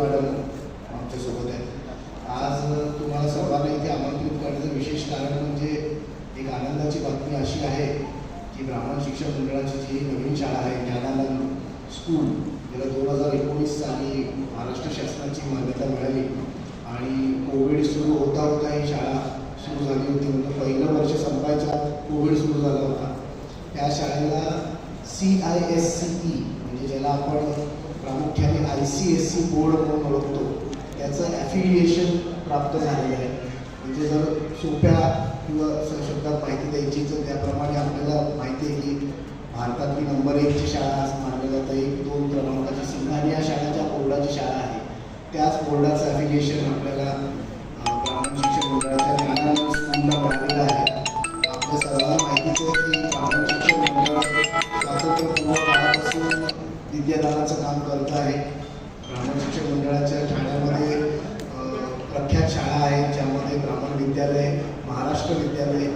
Madam आमच्यासोबत आहेत. आज तुम्हाला सर्वांना इथे आमंत्रित करण्याचं विशेष कारण म्हणजे एक आनंदाची बातमी अशी आहे की ब्राह्मण शिक्षण मंडळाची जी नवीन शाळा आहे ज्ञानानंद स्कूल ज्याला दोन हजार एकोणीस साली महाराष्ट्र शासनाची मान्यता मिळाली आणि कोविड सुरू होता होता ही शाळा सुरू झाली होती. म्हणजे पहिलं वर्ष संपायचा कोविड सुरू झाला होता. त्या शाळेला C I S C E म्हणजे ज्याला आपण प्रामुख्याने I C S C board म्हणून ओळखतो. त्याचं ॲफिलिएशन प्राप्त झालेलं आहे. म्हणजे जर सोप्या किंवा स- शब्दात माहिती द्यायची तर त्याप्रमाणे आपल्याला माहिती आहे की भारतातली नंबर एकची शाळा असं मानलं जातं एक दोन क्रमांकाची सिंघाणी या शाळेच्या बोर्डाची शाळा आहे. त्याच बोर्डाचं ॲफिलिएशन आपल्याला अं, शिक्षण मंडळाच्या मिळालेलं आहे. आपल्या सर्वांना माहितीच आहे की ब्राह्मण शिक्षण मंडळ स्वातंत्र्यपूर्व विद्यादानाचं काम करत आहे. ब्राह्मण शिक्षण मंडळाच्या ठाण्यामध्ये प्रख्यात शाळा आहेत ज्यामध्ये ब्राह्मण विद्यालय महाराष्ट्र विद्यालय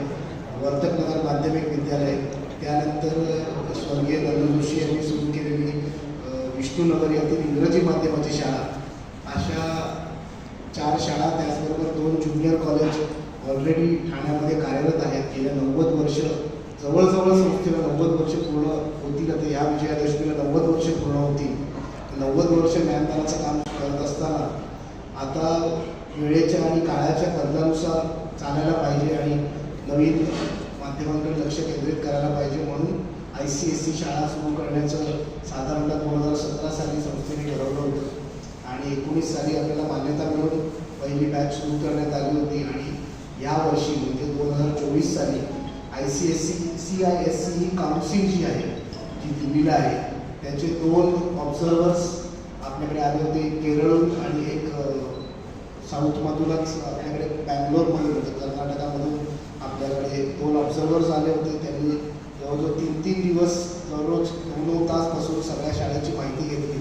वर्तकनगर माध्यमिक विद्यालय त्यानंतर स्वर्गीय नंदू जोशी यांनी सुरू केलेली विष्णूनगर येथील इंग्रजी माध्यमाची शाळा. अशा चार शाळा त्याचबरोबर दोन ज्युनियर कॉलेज ऑलरेडी ठाण्यामध्ये कार्यरत आहेत. गेल्या नव्वद वर्ष जवळजवळ संस्थेला नव्वद वर्ष पूर्ण होती का तर या विजयादशमीला नव्वद वर्ष पूर्ण होती. नव्वद वर्ष ज्ञानदानाचं काम करत असताना आता वेळेच्या आणि काळाच्या बदलानुसार चालायला पाहिजे आणि नवीन माध्यमांकडे लक्ष केंद्रित करायला पाहिजे म्हणून आय सी एस सी शाळा सुरू करण्याचं साधारणतः दोन हजार सतरा साली संस्थेने ठरवलं होतं. आणि एकोणीस साली आपल्याला मान्यता मिळून पहिली बॅच सुरू करण्यात आली होती आणि या वर्षी म्हणजे दोन हजार चोवीस साली I C S C C I S C he council जी आहे जी दिल्लीला आहे त्याचे दोन ऑब्झर्वर्स आपल्याकडे आले होते केरळ आणि एक साऊथमधूनच आपल्याकडे बँगलोरमधून म्हणजे कर्नाटकामधून आपल्याकडे दोन ऑब्झर्वर्स आले होते त्यांनी जवळजवळ तीन तीन दिवस दररोज दोन दोन तास बसून सगळ्या शाळेची माहिती घेतली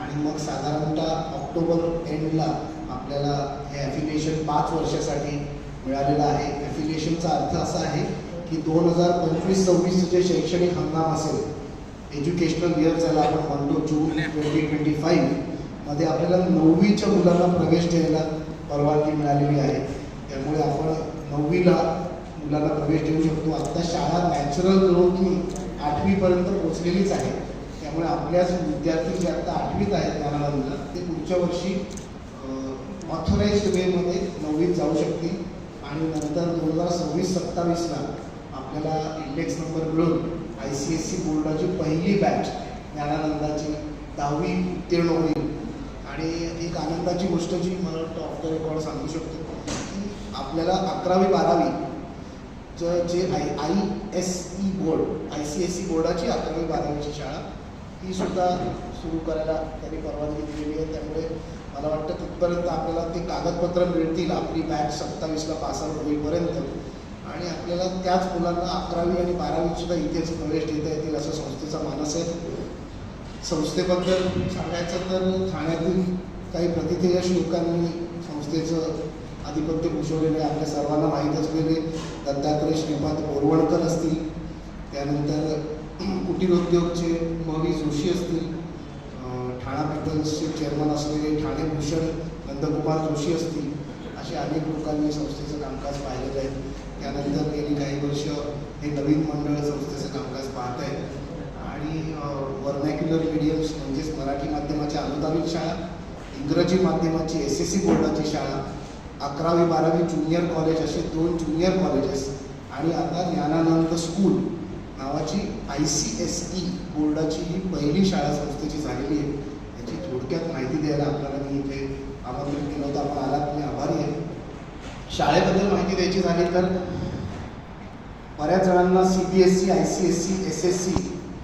आणि मग साधारणतः ऑक्टोबर एंडला आपल्याला हे ॲफिलिएशन पाच वर्षासाठी मिळालेलं आहे. ॲफिलिएशनचा अर्थ असा आहे की दोन हजार पंचवीस सव्वीसचं जे शैक्षणिक हंगाम असेल एज्युकेशनल इयर ज्याला आपण म्हणतो जून ट्वेंटी ट्वेंटी फाईव्हमध्ये आपल्याला नववीच्या मुलांना प्रवेश द्यायला परवानगी मिळालेली आहे. त्यामुळे आपण नववीला मुलांना प्रवेश देऊ शकतो. आत्ता शाळा नॅचरल ग्रोथनी आठवीपर्यंत पोचलेलीच आहे. त्यामुळे आपल्याच विद्यार्थी जे आत्ता आठवीत आहेत ज्ञानानंदला ते पुढच्या वर्षी ऑथोराईज्ड वेमध्ये नववीत जाऊ शकतील. आणि नंतर दोन हजार सव्वीस सत्तावीसला आपल्याला इंडेक्स नंबर मिळून आय सी एस सी बोर्डाची पहिली बॅच ज्ञानानंदाची दहावी उत्तीर्ण होईल. आणि एक आनंदाची गोष्ट जी मला वाटतं ऑफ द रेकॉर्ड सांगू शकतो की आपल्याला अकरावी बारावी ज जे I I S E board I C S C बोर्डाची अकरावी बारावीची शाळा ही सुद्धा सुरू करायला त्यांनी परवानगी दिलेली आहे. त्यामुळे मला वाटतं तिथपर्यंत आपल्याला ते कागदपत्र मिळतील. आपली बॅच सत्तावीसला पासआउट होईपर्यंत. आणि आपल्याला त्याच मुलांना अकरावी आणि बारावी सुद्धा इथेच प्रवेश देता येतील असं संस्थेचा मानस आहे. संस्थेबद्दल सांगायचं तर ठाण्यातील काही प्रतिथयश लोकांनी संस्थेचं आधिपत्य भूषवलेलं आहे. आपल्या सर्वांना माहीत असलेले दत्तात्रय श्रीपाद बोरवणकर असतील त्यानंतर कुटीर उद्योगचे मवी जोशी असतील ठाणा पीपल्सचे चेअरमन असलेले ठाणे भूषण नंदकुमार जोशी असतील असे अनेक लोकांनी संस्थेचं कामकाज पाहिलेलं आहे. त्यानंतर गेली काही वर्ष हे नवीन मंडळ संस्थेचं कामकाज पाहत आहे आणि वर्नॅक्युलर मिडियम्स म्हणजेच मराठी माध्यमाची अनुदानित शाळा इंग्रजी माध्यमाची एस एस सी बोर्डाची शाळा अकरावी बारावी ज्युनियर कॉलेज असे दोन ज्युनियर कॉलेजेस आणि आता ज्ञानानंद स्कूल नावाची आय सी एस ई बोर्डाची ही पहिली शाळा संस्थेची झालेली आहे. याची थोडक्यात माहिती द्यायला आपल्याला मी इथे आमंत्रित केलं होतं आपण आलात मी आभारी आहे शाळेबद्दल माहिती द्यायची झाली तर बऱ्याच जणांना C B S C I C S C S S C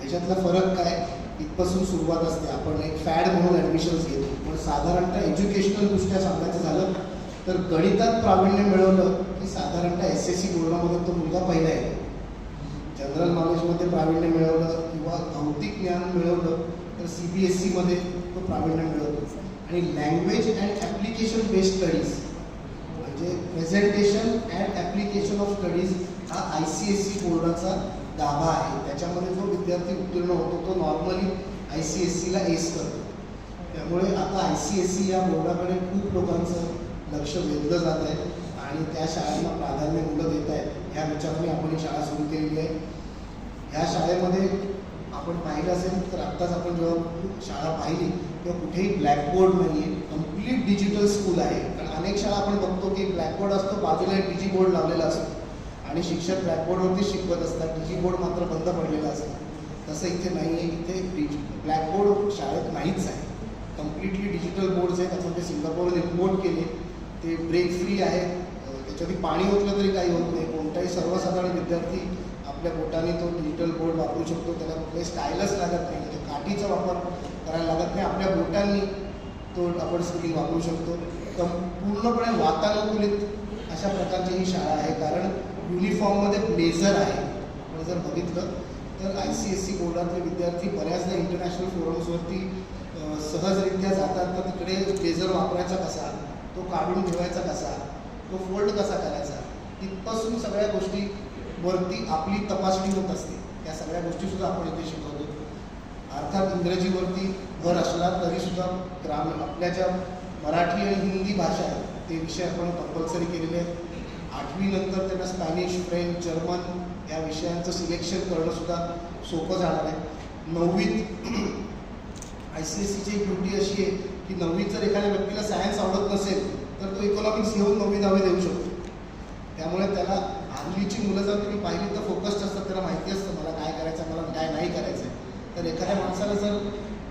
याच्यातला फरक काय? इथपासून सुरुवात असते. आपण एक फॅड म्हणून ॲडमिशन्स घेतो. पण साधारणतः एज्युकेशनल दृष्ट्या सांगायचं झालं तर गणितात प्रावीण्य मिळवलं की साधारणतः एस एस सी बोर्डामध्ये तो मुलगा पहिला आहे. जनरल नॉलेजमध्ये प्रावीण्य मिळवलं किंवा भौतिक ज्ञान मिळवलं तर सी बी एस सीमध्ये तो प्रावीण्य मिळवतो. आणि language and application based studies म्हणजे presentation and application of studies हा आय सी एस सी बोर्डाचा दाबा आहे. त्याच्यामध्ये जो विद्यार्थी उत्तीर्ण होतो तो नॉर्मली आय सी एस सीला एस करतो. त्यामुळे आता आय सी एस सी या बोर्डाकडे खूप लोकांचं लक्ष वेधलं जात आहे आणि त्या शाळांना प्राधान्य मुलं देत आहेत. ह्या विचाराने आपण ही शाळा सुरू केलेली आहे. ह्या शाळेमध्ये आपण पाहिलं असेल तर आत्ताच आपण जेव्हा शाळा पाहिली तेव्हा कुठेही ब्लॅकबोर्ड नाही आहे कंप्लीट डिजिटल स्कूल आहे. अनेक शाळा आपण बघतो की ब्लॅकबोर्ड असतो बाजूला एक डिजी बोर्ड लावलेला असतो. आणि शिक्षक ब्लॅकबोर्डवरती शिकवत असतात डिजी बोर्ड मात्र बंद पडलेला असतो. तसं इथे नाही आहे इथे ब्लॅकबोर्ड शाळेत नाहीच आहे. कम्प्लिटली डिजिटल बोर्ड्स आहेत त्याच्यामध्ये सिंगापूरने इम्पोर्ट केले. ते ब्रेक फ्री आहेत अं, त्याच्यावरती पाणी ओतलं तरी काही होत नाही. कोणताही सर्वसाधारण विद्यार्थी आपल्या बोटाने तो डिजिटल बोर्ड वापरू शकतो. त्याला कुठलाही स्टाईलच लागत नाही. म्हणजे काठीचा वापर करायला लागत नाही. आपल्या बोटांनी तो आपण स्क्रीन वापरू शकतो. पूर्णपणे वातानुकूलित अशा प्रकारची ही शाळा आहे. कारण युनिफॉर्ममध्ये ब्लेझर आहे. आपण जर बघितलं तर आय सी एस सी बोर्डातले विद्यार्थी बऱ्याचदा इंटरनॅशनल फोरम्सवरती सहजरित्या जातात. तर तिकडे ब्लेझर वापरायचा कसा? तो काढून ठेवायचा कसा? तो फोल्ड कसा करायचा? इथपासून सगळ्या गोष्टी वरती आपली तपासणी होत असते. त्या सगळ्या गोष्टीसुद्धा आपण इथे शिकवतो. अर्थात इंग्रजीवरती भर असला तरीसुद्धा ग्राम आपल्या ज्या मराठी आणि हिंदी भाषा आहे ते विषय आपण कंपल्सरी केलेले आहेत. आठवी नंतर त्यांना स्पॅनिश फ्रेंच जर्मन या विषयांचं सिलेक्शन करणं सुद्धा सोपं जाणार आहे. नववीत आय सी एस सीची एक ड्युटी अशी आहे की नववीत जर एखाद्या व्यक्तीला सायन्स आवडत नसेल तर तो इकॉनॉमिक्स घेऊन नववी दहावी देऊ शकतो. त्यामुळे त्याला हल्लीची मुलं जर तुम्ही पाहिली तर फोकस्ड असतात त्याला माहिती असतं मला काय करायचं मला काय नाही करायचं आहे. तर एखाद्या माणसाला जर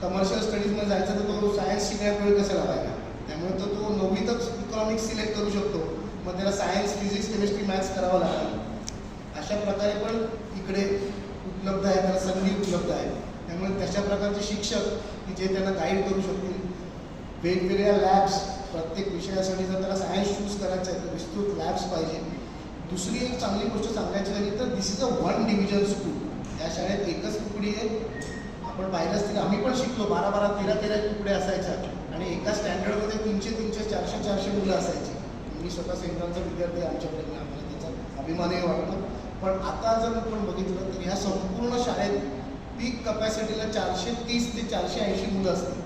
कमर्शियल स्टडीजमध्ये जायचं तर तो सायन्स शिकायला वेळ कसा लावायला त्यामुळे तो तो नववीतच इकॉनॉमिक्स सिलेक्ट करू शकतो. मग त्याला सायन्स फिजिक्स केमिस्ट्री मॅथ्स करावं लागेल. अशा प्रकारे पण इकडे उपलब्ध आहे त्याला संधी उपलब्ध आहे. त्यामुळे तशा प्रकारचे शिक्षक की जे त्यांना गाईड करू शकतील. वेगवेगळ्या लॅब्स प्रत्येक विषयासाठी जर त्याला सायन्स चूज करायचं आहे तर विस्तृत लॅब्स पाहिजे. दुसरी एक चांगली गोष्ट सांगायची झाली तर this is a one division school या शाळेत एकच तुकडी आहे. आपण पाहिलं असतील आम्ही पण शिकलो. बारा बारा तेरा तेरा तुकडे असायच्या. आणि एका स्टँडर्डमध्ये तीनशे तीनशे चारशे चारशे मुलं असायची. मी स्वतः सेंटरचा विद्यार्थी आमच्याकडे आम्हाला त्याचा अभिमानही वाटतो पण आता जर आपण बघितलं तर ह्या संपूर्ण शाळेत पीक कपॅसिटीला चारशे तीस ते चारशे ऐंशी मुलं असतील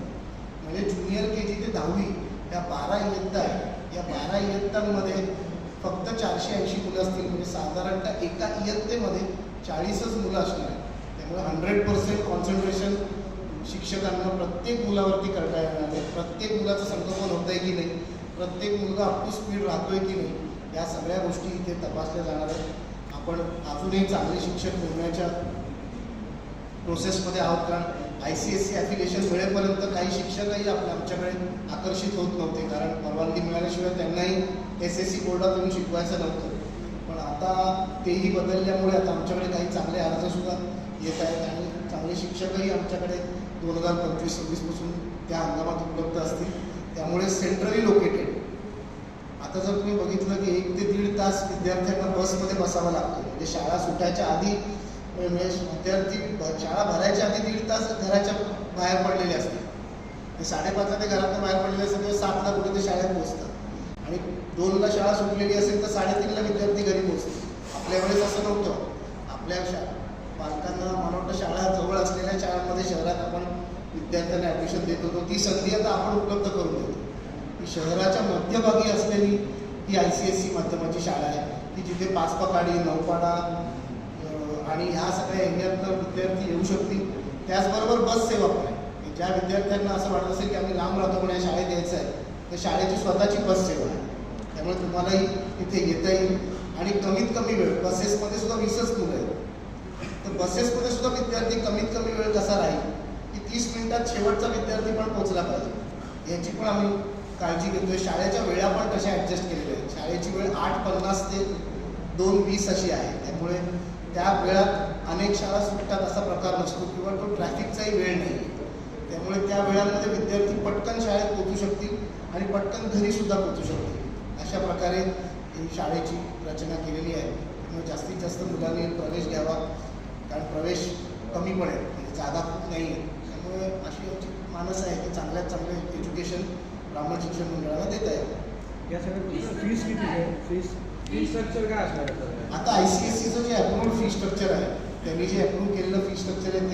म्हणजे ज्युनियर के जी ते दहावी ह्या बारा इयत्ता आहे. या बारा इयत्तांमध्ये फक्त चारशे ऐंशी मुलं असतील. म्हणजे साधारणतः एका इयत्तेमध्ये चाळीसच मुलं असणार आहेत. त्यामुळे हंड्रेड पर्सेंट कॉन्सन्ट्रेशन शिक्षकांना प्रत्येक मुलावरती करता येणार आहे प्रत्येक मुलाचं संगोपन होत आहे की नाही? प्रत्येक मुलगा अप स्पीड राहतोय की नाही? या सगळ्या गोष्टी इथे तपासल्या जाणार आहेत. आपण अजूनही चांगले शिक्षक मिळण्याच्या प्रोसेसमध्ये आहोत कारण I C S C application मिळेपर्यंत काही शिक्षकही आपल्या आमच्याकडे आकर्षित होत नव्हते. कारण परवानगी मिळाल्याशिवाय त्यांनाही एस एस सी बोर्डातून शिकवायचं नव्हतं. पण आता तेही बदलल्यामुळे आता आमच्याकडे काही चांगले अर्जसुद्धा येत आहेत आणि चांगले शिक्षकही आमच्याकडे दोन हजार पंचवीस सव्वीसपासून त्या हंगामात उपलब्ध असतील. त्यामुळे सेंट्रली लोकेटेड आता जर तुम्ही बघितलं की एक ते दीड तास विद्यार्थ्यांना बसमध्ये बसावं लागतं. म्हणजे शाळा सुटायच्या आधी म्हणजे विद्यार्थी शाळा भरायच्या आधी दीड तास घराच्या बाहेर पडलेले असतात ते साडेपाचला ते घरातून बाहेर पडलेले असतात ते सातला कुठे ते शाळेत पोहोचतात. आणि दोनला शाळा सुटलेली असेल तर साडेतीनला विद्यार्थी घरी पोहोचतील. आपल्या वेळेस असं नव्हतं. आपल्या शा पालकांना मला वाटतं शाळा जवळ असलेल्या शाळांमध्ये शहरात आपण विद्यार्थ्यांना ॲडमिशन देत होतो. ती संधी आता आपण उपलब्ध करून देतो. ही शहराच्या मध्यभागी असलेली ही आय सी एस सी माध्यमाची शाळा आहे. की जिथे पाचपाकाडी नौपाडा आणि ह्या सगळ्या एरियातनं विद्यार्थी येऊ शकतील. त्याचबरोबर बस सेवा पण आहे. ज्या विद्यार्थ्यांना असं वाटत असेल की आम्ही लांब राहतो पण या शाळेत यायचं आहे तर शाळेची स्वतःची बस सेवा आहे. त्यामुळे तुम्हालाही तिथे येता येईल. आणि कमीत कमी वेळ बसेसमध्ये सुद्धा वीसच मुलं आहेत. तर बसेसमध्ये सुद्धा विद्यार्थी कमीत कमी वेळ कसा राहील? की तीस मिनिटात शेवटचा विद्यार्थी पण पोहोचला पाहिजे. याची पण आम्ही काळजी घेतोय. शाळेच्या वेळा पण तशा ॲडजस्ट केलेल्या आहेत. शाळेची वेळ आठ पन्नास ते दोन वीस अशी आहे. त्यामुळे त्या वेळात अनेक शाळा सुटतात असा प्रकार नसतो किंवा तो ट्रॅफिकचाही वेळ नाही. त्यामुळे त्या वेळांमध्ये विद्यार्थी पटकन शाळेत पोचू शकतील आणि पटकन घरीसुद्धा पोहोचू शकतील. अशा प्रकारे ही शाळेची रचना केलेली आहे. त्यामुळे जास्तीत जास्त मुलांनी प्रवेश घ्यावा. कारण प्रवेश कमी पण आहे. म्हणजे जागा खूप नाही आहे. त्यामुळे अशी आमची मानस आहे की चांगल्यात चांगले एज्युकेशन ब्राह्मण शिक्षण मंडळाला देत आहे. या सगळ्या फीस किती आहे? फीस फी स्ट्रक्चर काय असणार? आता आय सी एस सीचं जे अप्रूव्ड फी स्ट्रक्चर आहे त्यांनी जे अप्रूव्ह केलेलं फी स्ट्रक्चर आहे ते